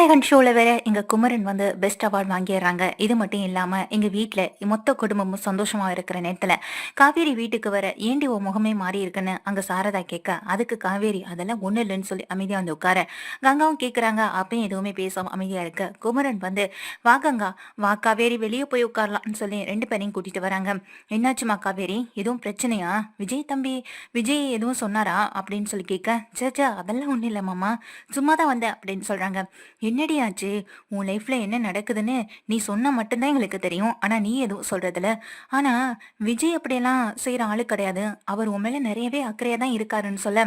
கதாநாயகன் ஷோல வேற எங்க குமரன் வந்து பெஸ்ட் அவார்ட் வாங்கிடுறாங்க. இது மட்டும் இல்லாம எங்க வீட்டுல மொத்த குடும்பமும் சந்தோஷமா இருக்கிற நேரத்துல காவேரி வீட்டுக்கு வர ஏண்டி ஓ முகமே மாறி இருக்குன்னு அங்க சாரதா கேட்க அதுக்கு காவேரி அதெல்லாம் ஒண்ணு இல்லைன்னு சொல்லி அமைதியா வந்து உட்கார. கங்காவும் கேக்குறாங்க அப்பயும் எதுவுமே பேசாம அமைதியா இருக்க. குமரன் வந்து வா கங்கா வா காவேரி வெளியே போய் உட்காரலாம்னு சொல்லி ரெண்டு பேரையும் கூட்டிட்டு வராங்க. என்னாச்சுமா காவேரி? எதுவும் பிரச்சனையா? விஜய் தம்பி விஜய் எதுவும் சொன்னாரா? அப்படின்னு சொல்லி கேட்க சேச்சா அதெல்லாம் ஒண்ணு இல்லை மாமா. சும்மா தான் வந்தேன் அப்படின்னு சொல்றாங்க. என்னடி ஆச்சு உன் லைஃப்ல என்ன நடக்குதுன்னு நீ சொன்னா மட்டும்தான் எங்களுக்கு தெரியும். ஆனா நீ எதுவும் சொல்றதில்ல. ஆனா விஜய் அப்படியெல்லாம் செய்யற ஆளு கிடையாது. அவர் உன் மேல நிறையவே அக்கறையா தான் இருக்காருன்னு சொல்ல.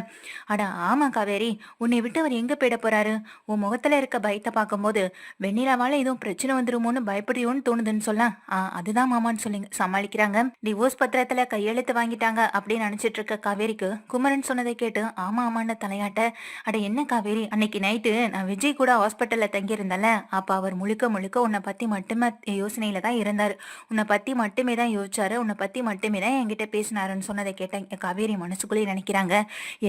அட ஆமா காவேரி. உன்னை விட்டு அவர் எங்க போயிட போறாரு? உன் முகத்துல இருக்க பயத்தை பார்க்கும்போது வெண்ணிலாவால எதுவும் பிரச்சனை வந்துருமோன்னு பயப்படுறியோன்னு தோணுதுன்னு சொல்ல. ஆ அதுதான் மாமான்னு சொல்லி சமாளிக்கிறாங்க. டிவோர்ஸ் பத்திரத்துல கையெழுத்து வாங்கிட்டாங்க அப்படின்னு நினைச்சிட்டு இருக்க காவேரிக்கு குமரன் சொன்னதை கேட்டு ஆமா ஆமான்னு தலையாட்ட. அட என்ன காவேரி? அன்னைக்கு நைட்டு நான் விஜய் கூட ஹாஸ்பிட்டல் ஹோட்டல்ல தங்கியிருந்தால அப்ப அவர் முழுக்க முழுக்க உன்னை பத்தி மட்டுமே யோசனையில தான் இருந்தாரு. உன்னை பத்தி மட்டுமே தான் யோசிச்சாரு. உன்னை பத்தி மட்டுமே தான் என்கிட்ட பேசினாருன்னு சொன்னதை கேட்டேன் காவேரி மனசுக்குள்ளேயே நினைக்கிறாங்க.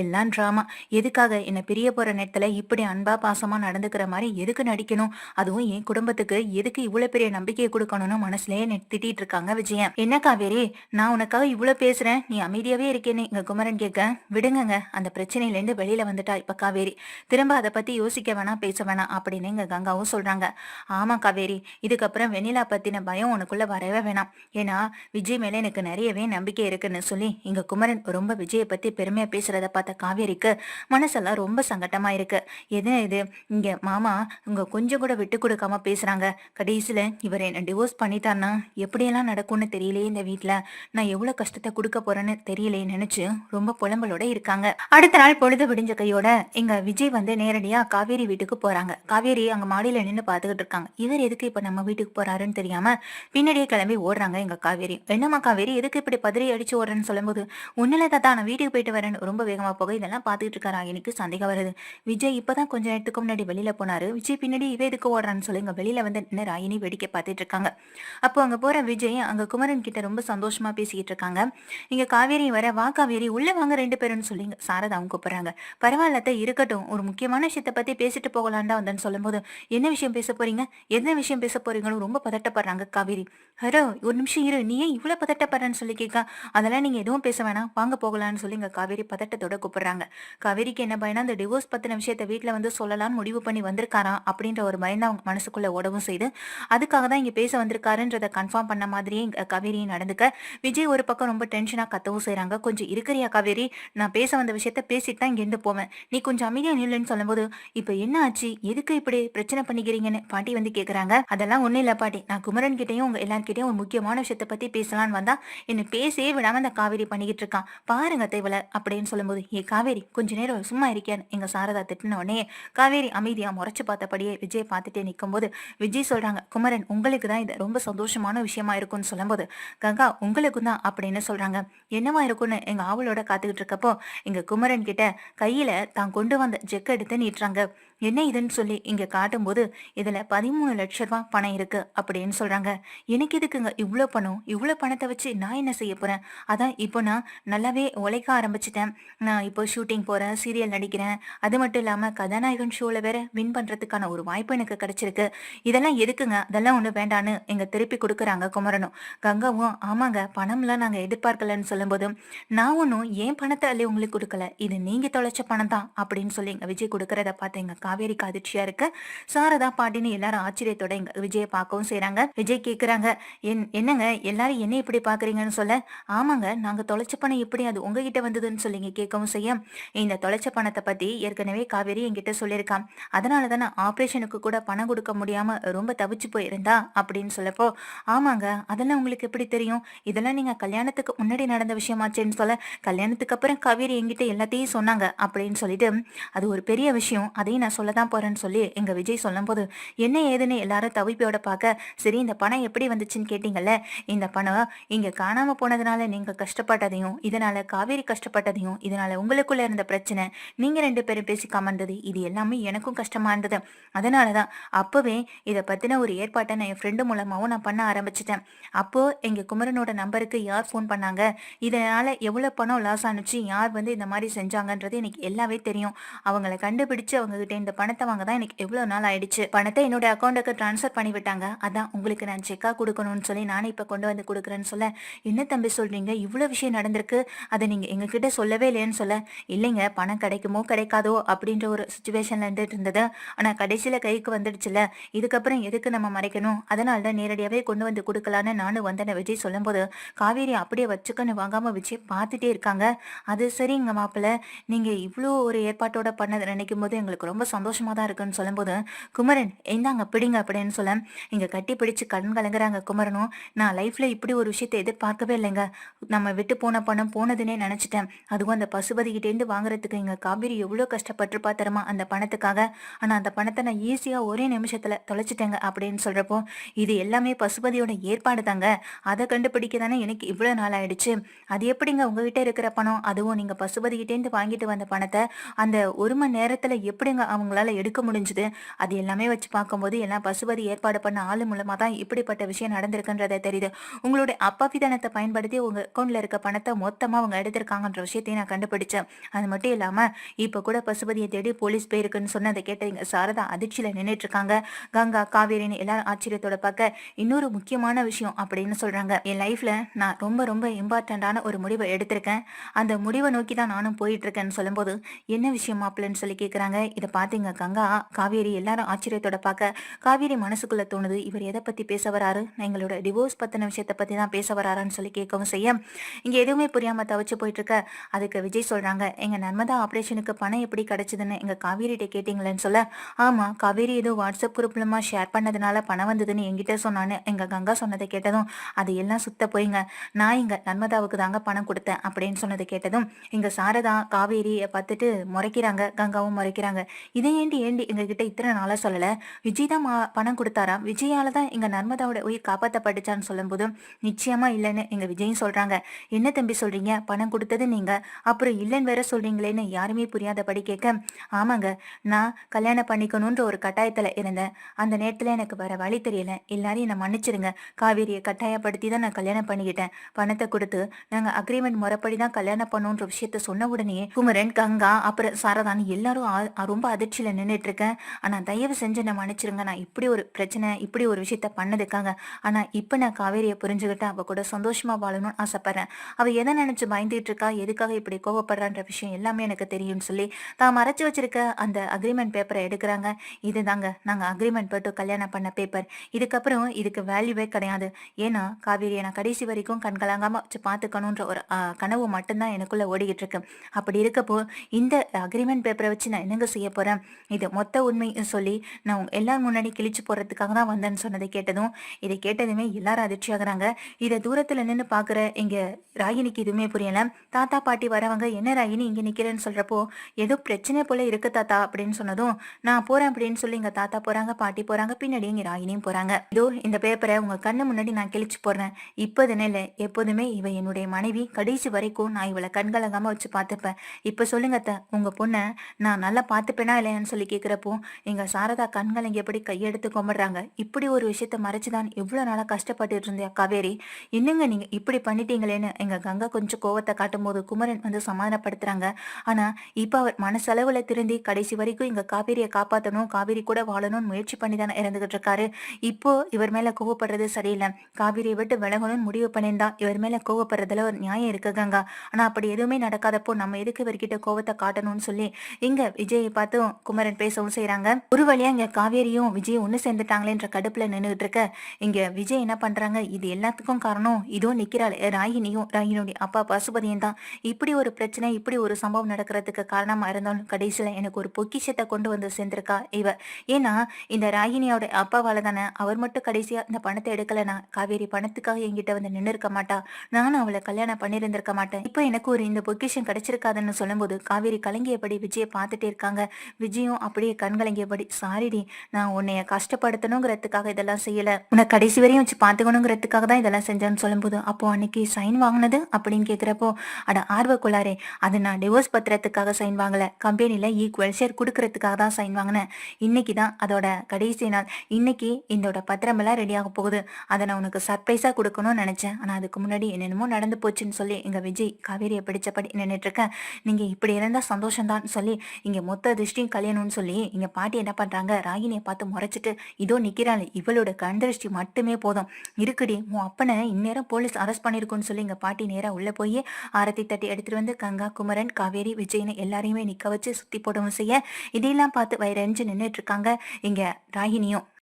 எல்லாம் ட்ராமா எதுக்காக என்னை பிரிய போற நேரத்துல இப்படி அன்பா பாசமா நடந்துக்கிற மாதிரி எதுக்கு நடிக்கணும்? அதுவும் என் குடும்பத்துக்கு எதுக்கு இவ்வளவு பெரிய நம்பிக்கையை கொடுக்கணும்னு மனசுலயே திட்டிட்டு இருக்காங்க விஜயன். என்ன காவேரி? நான் உனக்காக இவ்வளவு பேசுறேன். நீ அமைதியாவே இருக்கேன்னு இங்க குமரன் கேட்க விடுங்கங்க. அந்த பிரச்சனையில இருந்து வெளியில வந்துட்டா இப்ப காவேரி. திரும்ப அதை பத்தி யோசிக்க வேணாம் பேச வேணாம். அப்படி அப்படின்னு இங்க கங்காவும் சொல்றாங்க. ஆமா காவேரி இதுக்கப்புறம் வெண்ணிலா பத்தின பயம் உனக்குள்ள வரவே வேணாம். ஏன்னா விஜய் மேல எனக்கு நிறையவே நம்பிக்கை இருக்குன்னு சொல்லி இங்க குமரன் ரொம்ப விஜயை பத்தி பெருமையா பேசுறத பார்த்த காவேரிக்கு மனசெல்லாம் ரொம்ப சங்கட்டமா இருக்கு. எது இது? இங்க மாமா உங்க கொஞ்சம் கூட விட்டு கொடுக்காம பேசுறாங்க. கடைசியில இவர் என்ன டிவோர்ஸ் பண்ணிட்டான்னா எப்படியெல்லாம் நடக்கும்னு தெரியலையே இந்த வீட்ல. நான் எவ்வளவு கஷ்டத்தை கொடுக்க போறேன்னு தெரியலையே நினைச்சு ரொம்ப புலம்பலோட இருக்காங்க. அடுத்த நாள் பொழுது விடிஞ்ச கையோட இங்க விஜய் வந்து நேரடியா காவேரி வீட்டுக்கு போறாங்க. காவேரி காவேரி அங்க மாடியில நின்று பாத்துக்கிட்டு இருக்காங்க. இவர் எதுக்கு இப்ப நம்ம வீட்டுக்கு போறாருன்னு தெரியாம பின்னாடியே கிளம்பி ஓடுறாங்க எங்க காவேரி. என்னம்மா காவேரி எதுக்கு இப்படி பதறி அடிச்சு ஓடுறேன்னு சொல்லும்போது உன்னில தாத்தா நான் வீட்டுக்கு போயிட்டு வரேன் ரொம்ப வேகமா போக இதெல்லாம் பாத்துக்கிட்டு இருக்காரா? எனக்கு சந்தேகம் வருது. விஜய் இப்பதான் கொஞ்ச நேரத்துக்கு முன்னாடி வெளியில போனாரு. விஜய் பின்னாடி இவ எதுக்கு ஓடுறான்னு சொல்லி இங்க வெளியில வந்து நின்று ராயினி வேடிக்கை பார்த்துட்டு இருக்காங்க. அப்போ அங்க போற விஜய் அங்க குமரன் கிட்ட ரொம்ப சந்தோஷமா பேசிக்கிட்டு இருக்காங்க. இங்க காவேரி வர வா காவேரி உள்ள வாங்க ரெண்டு பேரும்னு சொல்லி சாரதாவும் கூப்பிடுறாங்க. பரவாயில்லத்த இருக்கட்டும். ஒரு முக்கியமான விஷயத்த பத்தி பேசிட்டு போகலான்டா வந்தேன்னு சொல்லும்போது என்ன விஷயம் பேச போறீங்க? என்ன விஷயம் பேச போறீங்கன்னு ரொம்ப பதட்டப்படுறாங்க காவேரி. ஹரோ ஒரு நிமிஷம் இரு. நீ ஏன் இவ்வளோ பதட்டப்படுறன்னு சொல்லி கேட்க. அதெல்லாம் நீங்கள் எதுவும் பேச வேணாம். வாங்க போகலான்னு சொல்லி இங்கே காவேரி பதட்டத்தோட கூப்பிடுறாங்க. காவேரிக்கு என்ன பயனா அந்த டிவோர்ஸ் பற்றின விஷயத்த வீட்டில் வந்து சொல்லலாம்னு முடிவு பண்ணி வந்திருக்காராம் அப்படின்ற ஒரு பயந்தான் அவங்க மனசுக்குள்ளே ஓடவும் செய்து. அதுக்காக தான் இங்கே பேச வந்திருக்காருன்றத கன்ஃபார்ம் பண்ண மாதிரியே இங்க காவேரியும் நடந்துக்க. விஜய் ஒரு பக்கம் ரொம்ப டென்ஷனாக கத்தவும் செய்கிறாங்க கொஞ்சம் இருக்கிறியா காவேரி? நான் பேச வந்த விஷயத்த பேசிட்டு தான் இங்கேருந்து போவேன். நீ கொஞ்சம் அமைதியாக நில்லுன்னு சொல்லும்போது இப்போ என்ன ஆச்சு? எதுக்கு இப்படி பிரச்சனை பண்ணிக்கிறீங்கன்னு? பாட்டி வந்து கேட்குறாங்க அதெல்லாம் ஒன்றும் இல்லை பாட்டி. நான் குமரன் கிட்டயும் உங்க எல்லார்கிட்டயும் ஒரு முக்கியமான விஷயத்த பத்தி பேசலாம்னு வந்தா என்ன பேசவே விடாம அந்த காவேரி பண்ணிக்கிட்டு இருக்கான். பாருங்க தேவல அப்படின்னு சொல்லும்போது ஏ காவேரி கொஞ்ச நேரம் சும்மா இருக்கியான்னு எங்க சாரதா திட்டின உடனே காவேரி அமைதியா முறைச்சு பார்த்தபடியே விஜய் பார்த்துட்டே நிக்கும்போது விஜய் சொல்றாங்க குமரன் உங்களுக்கு தான் இது ரொம்ப சந்தோஷமான விஷயமா இருக்கும்னு சொல்லும்போது கங்கா உங்களுக்கும் தான் அப்படின்னு சொல்றாங்க. என்னவா இருக்கும்னு எங்க ஆவலோட காத்துக்கிட்டு இருக்கப்போ எங்க குமரன் கிட்ட கையில தான் கொண்டு வந்த ஜெக்கை எடுத்து நீட்டுறாங்க. என்ன இதுன்னு சொல்லி இங்க காட்டும்போது இதுல பதிமூணு லட்ச ரூபா பணம் இருக்கு அப்படின்னு சொல்றாங்க. எனக்கு எதுக்குங்க இவ்வளோ பணம்? இவ்வளோ பணத்தை வச்சு நான் என்ன செய்ய போறேன்? அதான் இப்போ நான் நல்லாவே உழைக்க ஆரம்பிச்சிட்டேன். நான் இப்போ ஷூட்டிங் போறேன் சீரியல் நடிக்கிறேன். அது மட்டும் இல்லாம கதாநாயகன் ஷோல வேற வின் பண்றதுக்கான ஒரு வாய்ப்பு எனக்கு கிடைச்சிருக்கு. இதெல்லாம் எதுக்குங்க? அதெல்லாம் ஒண்ணு வேண்டான்னு எங்க திருப்பி கொடுக்குறாங்க குமரனும். கங்காவும் ஆமாங்க பணம்லாம் நாங்க எதிர்பார்க்கலன்னு சொல்லும்போது நான் ஒன்றும் ஏன் பணத்தை அள்ளி உங்களுக்கு கொடுக்கல. இது நீங்க தொலைச்ச பணம் தான் அப்படின்னு சொல்லி எங்க விஜய் கொடுக்கறத பார்த்தீங்க காவேரிக்கு அதிர்ச்சியா இருக்கு. சாரதா பாட்டின்னு எல்லாரும் ஆச்சரியத்தோட எங்க விஜயை பார்க்கவும் செய்றாங்க. விஜய் கேக்குறாங்க என் என்னங்க எல்லாரும் என்ன இப்படி பாக்குறீங்கன்னு சொல்ல? ஆமாங்க நாங்க தொலைச்ச பணம் எப்படி அது உங்ககிட்ட வந்ததுன்னு சொல்லிங்க கேட்கவும் செய்ய? இந்த தொலைச்ச பணத்தை பத்தி ஏற்கனவே காவேரி என்கிட்ட சொல்லியிருக்கான் அதனால தானே ஆபரேஷனுக்கு கூட பணம் கொடுக்க முடியாம ரொம்ப தவிச்சு போயிருந்தா அப்படின்னு சொல்லப்போ ஆமாங்க அதெல்லாம் உங்களுக்கு எப்படி தெரியும்? இதெல்லாம் நீங்க கல்யாணத்துக்கு முன்னாடி நடந்த விஷயமாச்சேன்னு சொல்ல கல்யாணத்துக்கு அப்புறம் காவேரி என்கிட்ட எல்லாத்தையும் சொன்னாங்க அப்படின்னு சொல்லிட்டு அது ஒரு பெரிய விஷயம் அதையும் நான் சொல்ல தான் போறேன்னு சொல்லி எங்க விஜய் சொல்லும்போது என்ன ஏதுன்னு எல்லாரும் தவிப்போட பார்க்க சரி இந்த பணம் எப்படி வந்துச்சுன்னு கேட்டீங்கல்ல? இந்த பணம் இங்க காணாம போனதுனால நீங்க கஷ்டப்பட்டதையும் இதனால காவேரி கஷ்டப்பட்டதையும் இதனால உங்களுக்குள்ள இருந்த பிரச்சனை நீங்க ரெண்டு பேரும் பேசிக்காம இருந்தது இது எல்லாமே எனக்கும் கஷ்டமா இருந்தது. அதனாலதான் அப்பவே இதை பத்தின ஒரு ஏற்பாட்டை நான் என் ஃப்ரெண்டு மூலமாவும் நான் பண்ண ஆரம்பிச்சிட்டேன். அப்போ எங்க குமரனோட நம்பருக்கு யார் ஃபோன் பண்ணாங்க? இதனால எவ்வளவு பணம் லாஸ் ஆனுச்சு? யார் வந்து இந்த மாதிரி செஞ்சாங்கன்றது எனக்கு எல்லாமே தெரியும். அவங்கள கண்டுபிடிச்சு அவங்க கிட்ட இந்த பணத்தை வாங்க தான் எனக்கு எவ்வளவு நாள் ஆயிடுச்சு. பணத்தை என்னோட அக்கௌண்ட்டுக்கு ட்ரான்ஸ்ஃபர் பண்ணி விட்டாங்க. அதான் உங்களுக்கு நான் செக்காக கொடுக்கணும்னு சொல்லி நானே இப்போ கொண்டு வந்து கொடுக்குறேன்னு சொல்ல என்ன தம்பி சொல்றீங்க? இவ்வளோ விஷயம் நடந்திருக்கு. அதை நீங்கள் எங்ககிட்ட சொல்லவே இல்லையேன்னு சொல்ல. இல்லைங்க பணம் கிடைக்குமோ கிடைக்காதோ? அப்படின்ற ஒரு சுச்சுவேஷன்ல இருந்துட்டு இருந்தது. ஆனால் கடைசியில் கைக்கு வந்துடுச்சுல இதுக்கப்புறம் எதுக்கு நம்ம மறைக்கணும்? அதனால தான் நேரடியாகவே கொண்டு வந்து கொடுக்கலான்னு நானும் வந்தேன் விஜய் சொல்லும்போது காவேரி அப்படியே வச்சுக்கன்னு வாங்காம விஜய் பார்த்துட்டே இருக்காங்க. அது சரிங்க மாப்பிள்ள. நீங்கள் இவ்வளோ ஒரு ஏற்பாட்டோட பண்ணதை நினைக்கும் போது எங்களுக்கு ரொம்ப சந்தோஷமாக தான் இருக்குன்னு சொல்லும்போது குமரன் எந்தாங்க பிடிங்க அப்படின்னு சொல்ல இங்கே கட்டி பிடிச்சு கண் கலங்குறாங்க குமரனும். நான் லைஃப்பில் இப்படி ஒரு விஷயத்தை எதிர்பார்க்கவே இல்லைங்க. நம்ம விட்டு போன பணம் போனதுன்னே நினச்சிட்டேன். அதுவும் அந்த பசுபதிகிட்டேருந்து வாங்குறதுக்கு எங்கள் காவேரி எவ்வளோ கஷ்டப்பட்டுருப்பா தரமா அந்த பணத்துக்காக? ஆனால் அந்த பணத்தை நான் ஈஸியாக ஒரே நிமிஷத்தில் தொலைச்சிட்டேங்க அப்படின்னு சொல்கிறப்போ இது எல்லாமே பசுபதியோட ஏற்பாடு தாங்க அதை கண்டுபிடிக்க தானே எனக்கு இவ்வளோ நாள் ஆயிடுச்சு. அது எப்படிங்க உங்ககிட்ட இருக்கிற பணம்? அதுவும் நீங்கள் பசுபதிகிட்டேருந்து வாங்கிட்டு வந்த பணத்தை அந்த ஒரு மணி நேரத்தில் எப்படிங்க அவங்க அவங்களால எடுக்க முடிஞ்சுது. அது எல்லாமே வச்சு பார்க்கும்போது எல்லாம் பசுபதி ஏற்பாடு பண்ண ஆள் மூலமா தான் இப்படிப்பட்ட விஷயம் நடந்திருக்குன்றத தெரியுது. உங்களுடைய அப்பாவிதனத்தை பயன்படுத்தி உங்க அக்கௌண்ட்ல இருக்க பணத்தை மொத்தமா அவங்க எடுத்திருக்காங்கன்ற விஷயத்தையும் நான் கண்டுபிடிச்சேன். அது மட்டும் இல்லாம இப்ப கூட பசுபதியை தேடி போலீஸ் போயிருக்குன்னு சொன்னதை கேட்ட இங்கே சாரதா அதிர்ச்சியில நின்றுட்டு இருக்காங்க கங்கா காவேரின்னு எல்லாரும் ஆச்சரியத்தோட பார்க்க இன்னொரு முக்கியமான விஷயம் அப்படின்னு சொல்றாங்க. என் லைஃப்ல நான் ரொம்ப ரொம்ப இம்பார்ட்டண்டான ஒரு முடிவை எடுத்திருக்கேன். அந்த முடிவை நோக்கி தான் நானும் போயிட்டு இருக்கேன்னு சொல்லும்போது என்ன விஷயம் மாப்பிள்ளன்னு சொல்லி கேட்குறாங்க இதை பார்த்து பாத்தீங்க கங்கா. காவேரி எல்லாரும் ஆச்சரியத்தோட பார்க்க காவேரி மனசுக்குள்ள தோணுது இவர் எதை பத்தி பேச வராரு? நான் எங்களோட டிவோர்ஸ் பத்தின விஷயத்த பத்தி தான் பேச வராரான்னு சொல்லி கேட்கவும் செய்ய. இங்க எதுவுமே புரியாம தவிச்சு போயிட்டு இருக்க அதுக்கு விஜய் சொல்றாங்க எங்க நர்மதா ஆபரேஷனுக்கு பணம் எப்படி கிடைச்சதுன்னு எங்க காவேரிட்ட கேட்டீங்களேன்னு சொல்ல. ஆமா காவேரி ஏதோ வாட்ஸ்அப் குரூப்லமா ஷேர் பண்ணதுனால பணம் வந்ததுன்னு என்கிட்ட சொன்னான்னு எங்க கங்கா சொன்னதை கேட்டதும் அது எல்லாம் சுத்த போயிங்க. நான் இங்க நர்மதாவுக்கு தாங்க பணம் கொடுத்தேன் அப்படின்னு சொன்னதை கேட்டதும் இங்க சாரதா காவேரியை பார்த்துட்டு முறைக்கிறாங்க கங்காவும் முறைக்கிறாங்க. இது ஏண்டி ஏண்டி எங்க கிட்ட இத்தனை நாளா சொல்லல? விஜய் தான் மா- பணம் கொடுத்தாராம். விஜயால தான் எங்க நர்மதாவோட உயிர் காப்பாத்தப்பட்டுச்சான்னு சொல்லும்போதும் நிச்சயமா இல்லைன்னு எங்க விஜயும் சொல்றாங்க. என்ன தம்பி சொல்றீங்க? பணம் கொடுத்தது நீங்க? அப்புறம் இல்லைன்னு வேற சொல்றீங்களேன்னு யாருமே புரியாதபடி கேட்க ஆமாங்க நான் கல்யாணம் பண்ணிக்கணுன்ற ஒரு கட்டாயத்துல இருந்தேன். அந்த நேரத்துல எனக்கு வேற வழி தெரியல. எல்லாரையும் என்னை மன்னிச்சிருங்க. காவேரியை கட்டாயப்படுத்தி தான் நான் கல்யாணம் பண்ணிக்கிட்டேன். பணத்தை கொடுத்து நாங்க அக்ரிமெண்ட் முறைப்படி தான் கல்யாணம் பண்ணோன்ற விஷயத்த சொன்ன உடனே குமரன் கங்கா அப்புறம் சாரதான் எல்லாரும் ரொம்ப அதிர்ச்சி நின்னுட்டு இருக்கேன் ஆனா தயவு செஞ்சு நான் மன்னிச்சிருங்க. நான் இப்படி ஒரு பிரச்சனை இப்படி ஒரு விஷயத்த பண்ணதுக்காங்க ஆனா இப்ப நான் காவேரியை புரிஞ்சுக்கிட்டு அவ கூட சந்தோஷமா வாழணும்னு ஆசைப்படுறேன். அவ எதை நினைச்சு பயந்துட்டு இருக்கா? எதுக்காக இப்படி கோவப்படுறான்ற விஷயம் எல்லாமே எனக்கு தெரியும்னு சொல்லி தான் மறைச்சு வச்சிருக்க அந்த அக்ரிமெண்ட் பேப்பரை எடுக்கிறாங்க. இதுதாங்க. நாங்க அக்ரிமெண்ட் போட்டு கல்யாணம் பண்ண பேப்பர் இதுக்கப்புறம் இதுக்கு வேல்யூவே கிடையாது. ஏன்னா காவேரியை நான் கடைசி வரைக்கும் கண்கலாங்காமல் வச்சு பார்த்துக்கணுன்ற ஒரு கனவு மட்டும்தான் எனக்குள்ள ஓடிக்கிட்டு இருக்கு. அப்படி இருக்கப்போ இந்த அக்ரிமெண்ட் பேப்பரை வச்சு நான் என்னங்க செய்ய போறேன்? இது மொத்த உண்மையும் சொல்லி நான் உங்க முன்னாடி கிழிச்சு போறதுக்காக தான் வந்தேன்னு சொன்னதை கேட்டதும் இதை கேட்டதுமே எல்லாரும் அதிர்ச்சியாகிறாங்க. இதை தூரத்துல நின்று பாக்குற இங்க ராகினிக்கு எதுவுமே புரியல. தாத்தா பாட்டி வரவங்க என்ன ராகினி இங்க நிக்கிறேன்னு சொல்றப்போ ஏதோ பிரச்சனை போல இருக்கு தாத்தா அப்படின்னு சொன்னதும் நான் போறேன் அப்படின்னு சொல்லி எங்க தாத்தா போறாங்க பாட்டி போறாங்க பின்னாடி இங்க ராகினியும் போறாங்க. இதோ இந்த பேப்பரை உங்க கண்ணு முன்னாடி நான் கிழிச்சு போடுறேன். இப்போதுன்னு இல்லை எப்போதுமே இவ என்னுடைய மனைவி கடைசி வரைக்கும் நான் இவளை கண்கலங்காம வச்சு பார்த்துப்பேன். இப்ப சொல்லுங்க அத்தை உங்க பொண்ணை நான் நல்லா பார்த்துப்பேனா இல்லையான்னு சொல்லி கேட்குறப்போ எங்கள் சாரதா கண்கலங்கி எப்படி கையெடுத்து கும்பிடுறாங்க? இப்படி ஒரு விஷயத்த மறைச்சுதான் இவ்வளோ நாளாக கஷ்டப்பட்டு இருந்தியா காவேரி? என்னங்க நீங்கள் இப்படி பண்ணிட்டீங்களேன்னு? எங்கள் கங்கா கொஞ்சம் கோவத்தை காட்டும்போது குமரன் வந்து சமாதானப்படுத்துறாங்க. ஆனால் இப்போ அவர் மனசளவில் திருந்தி கடைசி வரைக்கும் எங்கள் காவேரியை காப்பாற்றணும் காவேரி கூட வாழணும்னு முயற்சி பண்ணி தானே இறந்துகிட்டு இருக்காரு. இப்போ இவர் மேலே கோவப்படுறது சரியில்லை. காவேரியை விட்டு விலகணும்னு முடிவு பண்ணியிருந்தா இவர் மேலே கோவப்படுறதுல ஒரு நியாயம் இருக்கு கங்கா. ஆனால் அப்படி எதுவுமே நடக்காதப்போ நம்ம எதுக்கு இவர்கிட்ட கோவத்தை காட்டணும்னு சொல்லி இங்க விஜயை பார்த்தும் குமரன் பேசவும் செய்யறாங்க ஒரு வழியா இங்க காவேரியும் விஜயும் ஒண்ணு சேர்ந்துட்டாங்களேன்ற கடுப்புல நின்றுட்டு இருக்க. இங்க விஜய் என்ன பண்றாங்க? இது எல்லாத்துக்கும் காரணம். இதோ நிக்கிறாள். ராகினியும் ராகினுடைய அப்பா பசுபதியும் தான். இப்படி ஒரு பிரச்சனை இப்படி ஒரு சம்பவம் நடக்கிறதுக்கு காரணமா இருந்தாலும் கடைசியில எனக்கு ஒரு பொக்கிஷத்தை கொண்டு வந்து சேர்ந்திருக்கா இவ. ஏன்னா இந்த ராகினியோட அப்பாவால தானே அவர் மட்டும் கடைசியா இந்த பணத்தை எடுக்கலனா காவேரி பணத்துக்காக என்கிட்ட வந்து நின்று இருக்க மாட்டா. நானும் அவளை கல்யாணம் பண்ணியிருந்திருக்க மாட்டேன். இப்போ எனக்கு ஒரு இந்த பொக்கிஷம் கிடைச்சிருக்காதுன்னு சொல்லும்போது காவேரி கலங்கியபடி விஜயை பார்த்துட்டே இருக்காங்க. விஜயும் அப்படியே கண்கலங்கியபடி சாரிடி நான் உன்னைய கஷ்டப்படுத்தணுங்கிறதுக்காக இதெல்லாம் செய்யல. உன்னை கடைசி வரையும் வச்சு பார்த்துக்கணுங்கிறதுக்காக தான் இதெல்லாம் செஞ்சேன்னு சொல்லும்போது அப்போ அன்னைக்கு சைன் வாங்கினது? அப்படின்னு கேட்குறப்போ அட ஆர்வக்குள்ளாரே அது நான் டிவோர்ஸ் பத்திரத்துக்காக சைன் வாங்கல. கம்பெனில ஈக்குவல் ஷேர் கொடுக்கறதுக்காக தான் சைன் வாங்கினேன். இன்னைக்கு தான் அதோட கடைசி நாள். இன்னைக்கு இதோட பத்திரம் எல்லாம் ரெடி ஆக போகுது. அதை நான் உனக்கு சர்ப்ரைஸா கொடுக்கணும்னு நினைச்சேன். ஆனா அதுக்கு முன்னாடி என்னென்னமோ நடந்து போச்சுன்னு சொல்லி எங்க விஜய் காவேரியை பிடிச்சபடி நின்றுட்டு இருக்கேன். நீங்க இப்படி இருந்தா சந்தோஷம் தான் சொல்லி இங்க மொத்த திருஷ்டியும் கல்யாணம்னு சொல்லி இங்க பாட்டி என்ன பண்றாங்க? ராகினியை பார்த்து முறைச்சிட்டு இதோ நிக்கிறாள் இவளோட கண்திருஷ்டி மட்டுமே போதும். இருக்குடி உன் அப்பனை இந்நேரம் போலீஸ் அரெஸ்ட் பண்ணிருக்குன்னு சொல்லி இங்க பாட்டி நேரா உள்ள போய் ஆரத்தி தட்டி எடுத்துட்டு வந்து கங்கா குமரன் காவேரி விஜய்னு எல்லாரையுமே நிக்க வச்சு சுத்தி போடவும் செய்ய. இதையெல்லாம் பார்த்து வயிறறிஞ்சு நின்றுட்டு இருக்காங்க இங்க ராகினியும்.